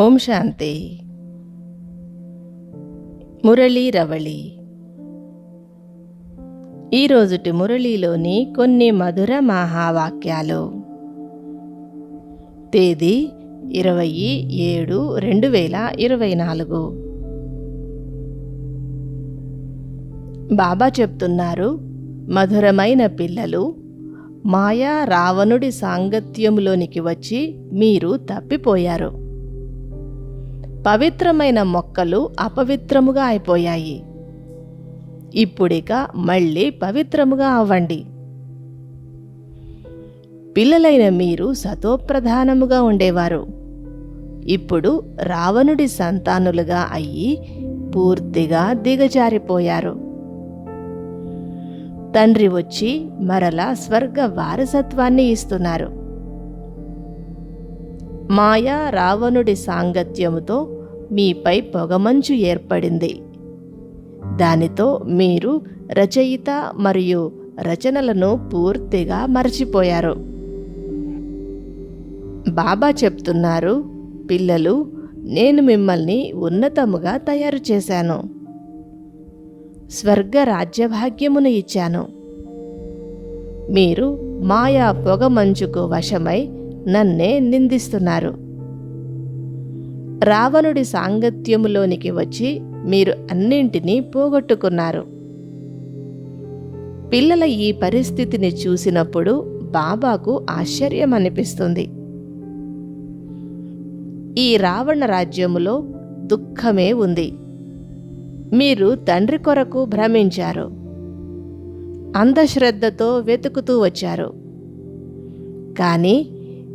ఓం శాంతి. మురళీ రవళి. ఈరోజుటి మురళీలోని కొన్ని మధుర మహావాక్యాలు. తేదీ ఇరవై ఏడు రెండు వేల ఇరవై నాలుగు. బాబా చెప్తున్నారు మధురమైన పిల్లలు మాయా రావణుడి సాంగత్యములోనికి వచ్చి మీరు తప్పిపోయారు. పవిత్రమైన మొక్కలు అపవిత్రముగా అయిపోయాయి. ఇప్పుడిక మళ్ళీ పవిత్రముగా అవ్వండి. పిల్లలైన మీరు సతోప్రధానముగా ఉండేవారు. ఇప్పుడు రావణుడి సంతానులుగా అయ్యి పూర్తిగా దిగజారిపోయారు. తండ్రి వచ్చి మరలా స్వర్గ వారసత్వాన్ని ఇస్తున్నారు. మాయా రావణుడి సాంగత్యముతో మీపై పొగమంచు ఏర్పడింది. దానితో మీరు రచయిత మరియు రచనలను పూర్తిగా మరచిపోయారు. బాబా చెప్తున్నారు పిల్లలు నేను మిమ్మల్ని ఉన్నతముగా తయారు చేశాను. స్వర్గ రాజ్యభాగ్యమును ఇచ్చాను. మీరు మాయా పొగమంచుకు వశమై నన్నే నిందిస్తున్నారు. రావణుడి సాంగత్యములోనికి వచ్చి మీరు అన్నింటినీ పోగొట్టుకున్నారు. పిల్లల ఈ పరిస్థితిని చూసినప్పుడు బాబాకు ఆశ్చర్యం అనిపిస్తుంది ఈ రావణ రాజ్యములో దుఃఖమే ఉంది. మీరు తండ్రి కొరకు భ్రమించారు. అంధశ్రద్ధతో వెతుకుతూ వచ్చారు. కానీ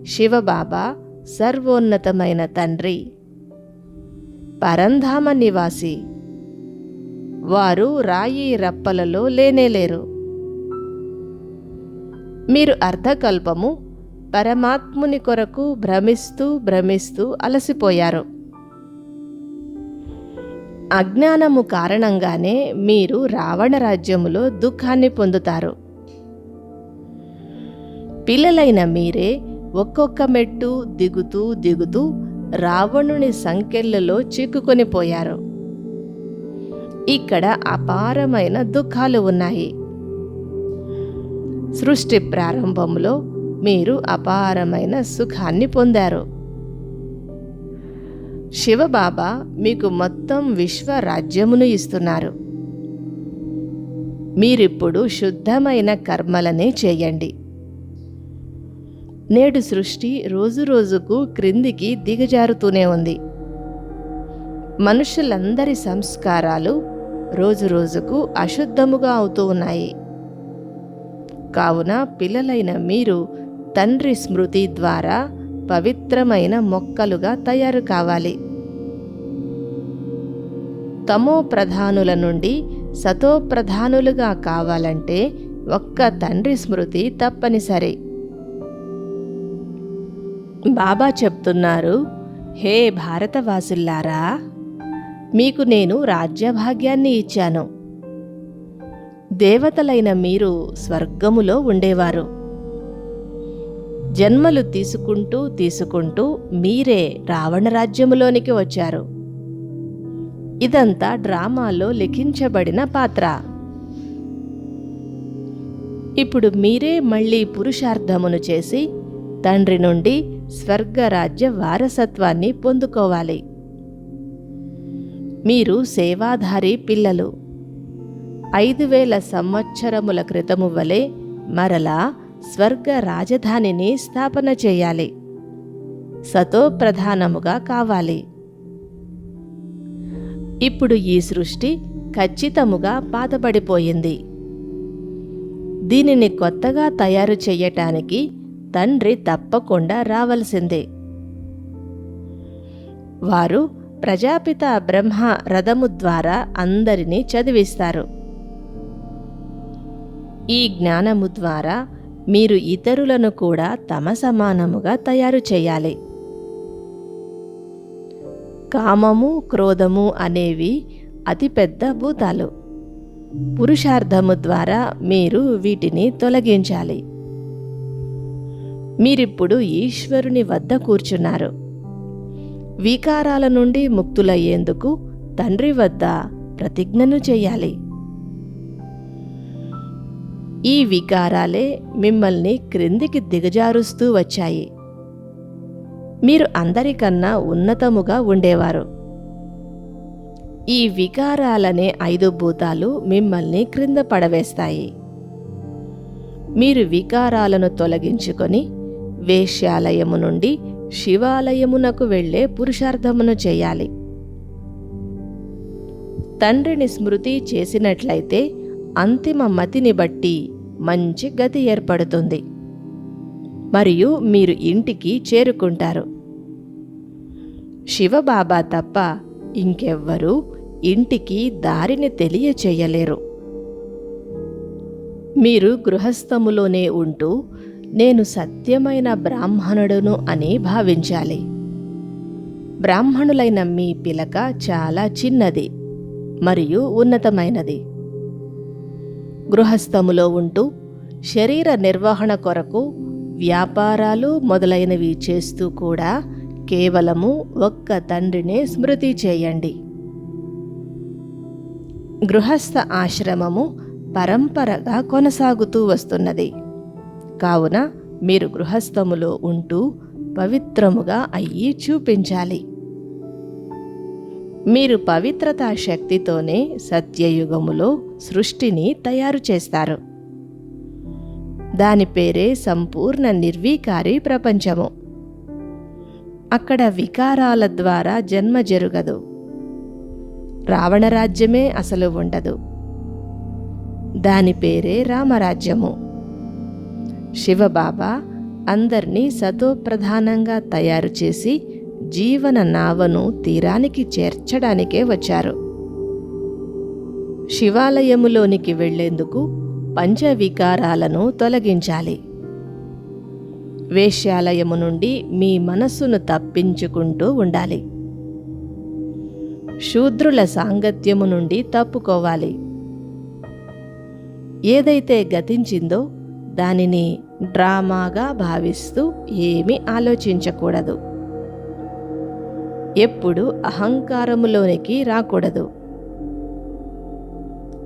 శివబాబా సర్వోన్నతమైన తండ్రి. పరంధామ నివాసి. వారు రాయి రప్పలలో లేనేలేరు. మీరు అర్ధకల్పము పరమాత్ముని కొరకు భ్రమిస్తూ భ్రమిస్తూ అలసిపోయారు. అజ్ఞానము కారణంగానే మీరు రావణ రాజ్యములో దుఃఖాన్ని పొందుతారు. పిల్లలైన మీరే ఒక్కొక్క మెట్టు దిగుతూ దిగుతూ రావణుని సంకెళ్ళలో చిక్కుకొని పోయారు. ఇక్కడ అపారమైన దుఃఖాలు ఉన్నాయి. సృష్టి ప్రారంభంలో మీరు అపారమైన సుఖాన్ని పొందారు. శివబాబా మీకు మొత్తం విశ్వ రాజ్యమును ఇస్తున్నారు. మీరిప్పుడు శుద్ధమైన కర్మలనే చేయండి. నేడు సృష్టి రోజురోజుకు క్రిందికి దిగజారుతూనే ఉంది. మనుషులందరి సంస్కారాలు రోజురోజుకు అశుద్ధముగా అవుతూ ఉన్నాయి. కావున పిల్లలైన మీరు తండ్రి స్మృతి ద్వారా పవిత్రమైన మొక్కలుగా తయారు కావాలి. తమో ప్రధానుల నుండి సతో ప్రధానులుగా కావాలంటే ఒక్క తండ్రి స్మృతి తప్పనిసరి. బాబా చెప్తున్నారు హే భారతవాసుల్లారా మీకు నేను రాజ్యభాగ్యాన్ని ఇచ్చాను. దేవతలైన మీరు స్వర్గములో ఉండేవారు. జన్మలు తీసుకుంటూ తీసుకుంటూ మీరే రావణ రాజ్యములోనికి వచ్చారు. ఇదంతా డ్రామాలో లిఖించబడిన పాత్ర. ఇప్పుడు మీరే మళ్ళీ పురుషార్థమును చేసి తండ్రి నుండి స్వర్గరాజ్య వారసత్వాన్ని పొందుకోవాలి. మీరు సేవాధారి పిల్లలు. ఐదు వేల సంవత్సరముల క్రితము వలె మరలా స్వర్గ రాజధానిని స్థాపన చేయాలి. సతో ప్రధానముగా కావాలి. ఇప్పుడు ఈ సృష్టి ఖచ్చితముగా పాతబడిపోయింది. దీనిని కొత్తగా తయారు చేయటానికి తండ్రి తప్పకుండా రావలసిందే. వారు ప్రజాపిత బ్రహ్మ రథము ద్వారా అందరినీ చదివిస్తారు. ఈ జ్ఞానము ద్వారా మీరు ఇతరులను కూడా తమ సమానముగా తయారు చేయాలి. కామము క్రోధము అనేవి అతిపెద్ద భూతాలు. పురుషార్థము ద్వారా మీరు వీటిని తొలగించాలి. మీరిప్పుడు ఈశ్వరుని వద్ద కూర్చున్నారు. వికారాల నుండి ముక్తులయ్యేందుకు తండ్రి వద్ద ప్రతిజ్ఞను చేయాలి. ఈ వికారాలే మిమ్మల్ని క్రిందికి దిగజారుస్తూ వచ్చాయి. మీరు అందరికన్నా ఉన్నతముగా ఉండేవారు. ఈ వికారాలనే ఐదు భూతాలు మిమ్మల్ని క్రింద పడవేస్తాయి. మీరు వికారాలను తొలగించుకొని వేశ్యాలయము నుండి శివాలయమునకు వెళ్ళే పురుషార్థమును చేయాలి. తండ్రిని స్మృతి చేసినట్లయితే అంతిమ మతిని బట్టి మంచి గతి ఏర్పడుతుంది. మరియు మీరు ఇంటికి చేరుకుంటారు. శివబాబా తప్ప ఇంకెవ్వరూ ఇంటికి దారిని తెలియచేయలేరు. మీరు గృహస్థములోనే ఉంటూ నేను సత్యమైన బ్రాహ్మణుడును అని భావించాలి. బ్రాహ్మణులైన మీ పిలక చాలా చిన్నది మరియు ఉన్నతమైనది. గృహస్థములో ఉంటూ శరీర నిర్వహణ కొరకు వ్యాపారాలు మొదలైనవి చేస్తూ కూడా కేవలము ఒక్క తండ్రినే స్మృతి చేయండి. గృహస్థ ఆశ్రమము పరంపరగా కొనసాగుతూ వస్తున్నది. కావున మీరు గృహస్థములో ఉంటూ పవిత్రముగా అయ్యి చూపించాలి. మీరు పవిత్రతా శక్తితోనే సత్యయుగములో సృష్టిని తయారు చేస్తారు. దాని పేరే సంపూర్ణ నిర్వీకారి ప్రపంచము. అక్కడ వికారాల ద్వారా జన్మ జరుగదు. రావణరాజ్యమే అసలు ఉండదు. దాని పేరే రామరాజ్యము. శివబాబా అందర్నీ సతోప్రధానంగా తయారు చేసి జీవన నావను తీరానికి చేర్చడానికే వచ్చారు. శివాలయములోనికి వెళ్ళేందుకు పంచవికారాలను తొలగించాలి. వేశ్యాలయము నుండి మీ మనస్సును తప్పించుకుంటూ ఉండాలి. శూద్రుల సాంగత్యము నుండి తప్పుకోవాలి. ఏదైతే గతించిందో దానిని డ్రామాగా భావిస్తూ ఏమీ ఆలోచించకూడదు. ఎప్పుడు అహంకారములోనికి రాకూడదు.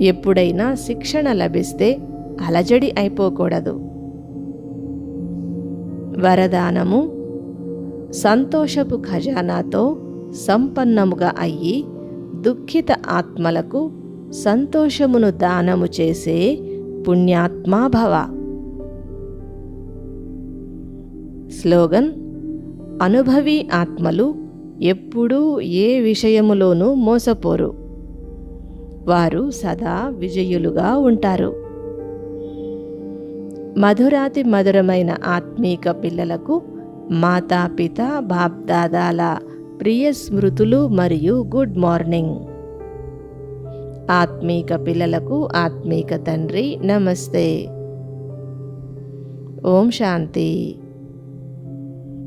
ఎప్పుడైనా శిక్షణ లభిస్తే అలజడి అయిపోకూడదు. వరదానము సంతోషపు ఖజానాతో సంపన్నముగా అయ్యి దుఃఖిత ఆత్మలకు సంతోషమును దానము చేసే పుణ్యాత్మాభవ. స్లోగన్ అనుభవి ఆత్మలు ఎప్పుడూ ఏ విషయములోనూ మోసపోరు. వారు సదా విజయులుగా ఉంటారు. మధురాతి మధురమైన ఆత్మీక పిల్లలకు మాతాపిత బాప్దాదాల ప్రియ స్మృతులు మరియు గుడ్ మార్నింగ్. ఆత్మీక పిల్లలకు ఆత్మీక తండ్రి నమస్తే. ఓం శాంతి.